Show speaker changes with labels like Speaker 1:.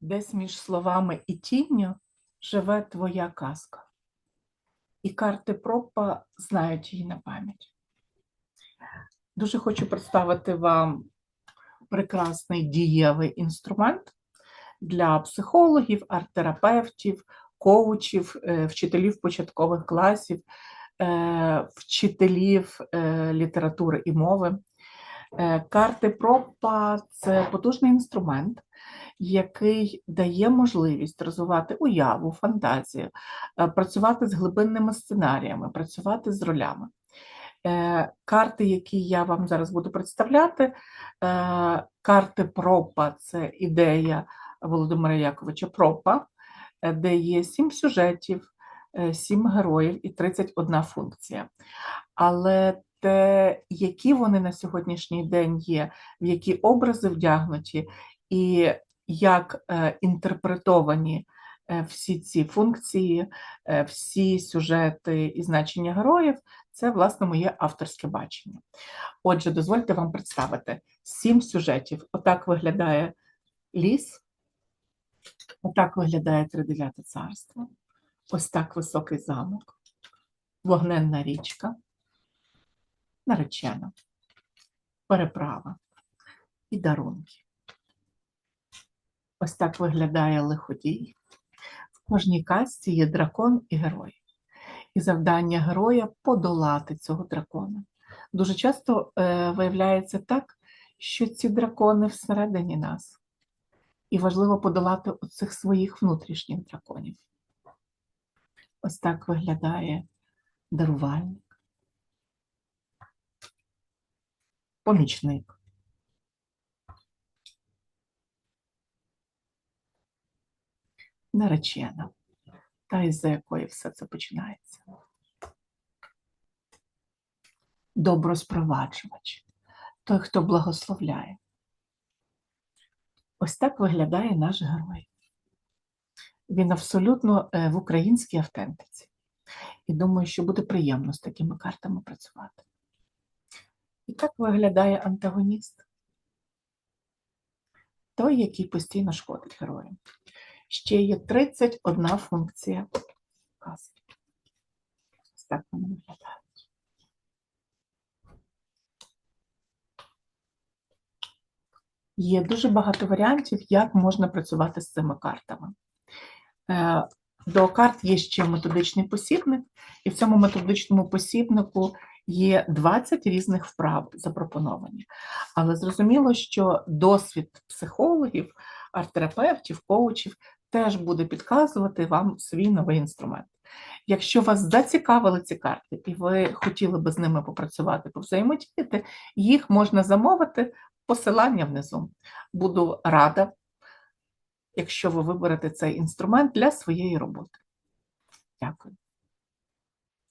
Speaker 1: Десь між словами і тінню живе твоя казка. І карти пропа знають її на пам'ять. Дуже хочу представити вам прекрасний дієвий інструмент для психологів, арт-терапевтів, коучів, е, вчителів початкових класів, е, вчителів е, літератури і мови. Карти пропа це потужний інструмент, який дає можливість розвивати уяву, фантазію, е, працювати з глибинними сценаріями, працювати з ролями. Е, Карти, які я вам зараз буду представляти, е, карти пропа це ідея Володимира Яковича Пропа, де є сім сюжетів, сім героїв і 31 функція. Але те, які вони на сьогоднішній день є, в які образи вдягнуті, і як е, інтерпретовані е, всі ці функції, е, всі сюжети і значення героїв, це власне моє авторське бачення. Отже, дозвольте вам представити сім сюжетів. Отак виглядає ліс, отак виглядає тридев'яте царство, ось так високий замок, вогненна річка, наречена, переправа і дарунки. Ось так виглядає лиходій. В кожній казці є дракон і герой. І завдання героя подолати цього дракона. Дуже часто е, виявляється так, що ці дракони всередині нас. І важливо подолати оцих своїх внутрішніх драконів. Ось так виглядає дарувальник, помічник. Наречена, та із-за якої все це починається. Доброспроваджувач, той, хто благословляє. Ось так виглядає наш герой. Він абсолютно е, в українській автентиці. І думаю, що буде приємно з такими картами працювати. І так виглядає антагоніст. Той, який постійно шкодить героям ще є 31 функція казки. Ось так вони виглядають. Є дуже багато варіантів, як можна працювати з цими картами. Е, До карт є ще методичний посібник, і в цьому методичному посібнику є 20 різних вправ запропоновані. Але зрозуміло, що досвід психологів, арт-терапевтів, коучів теж буде підказувати вам свій новий інструмент. Якщо вас зацікавили ці карти, і ви хотіли би з ними попрацювати, повзаємодіяти, їх можна замовити, посилання внизу. Буду рада, якщо ви виберете цей інструмент для своєї роботи. Дякую.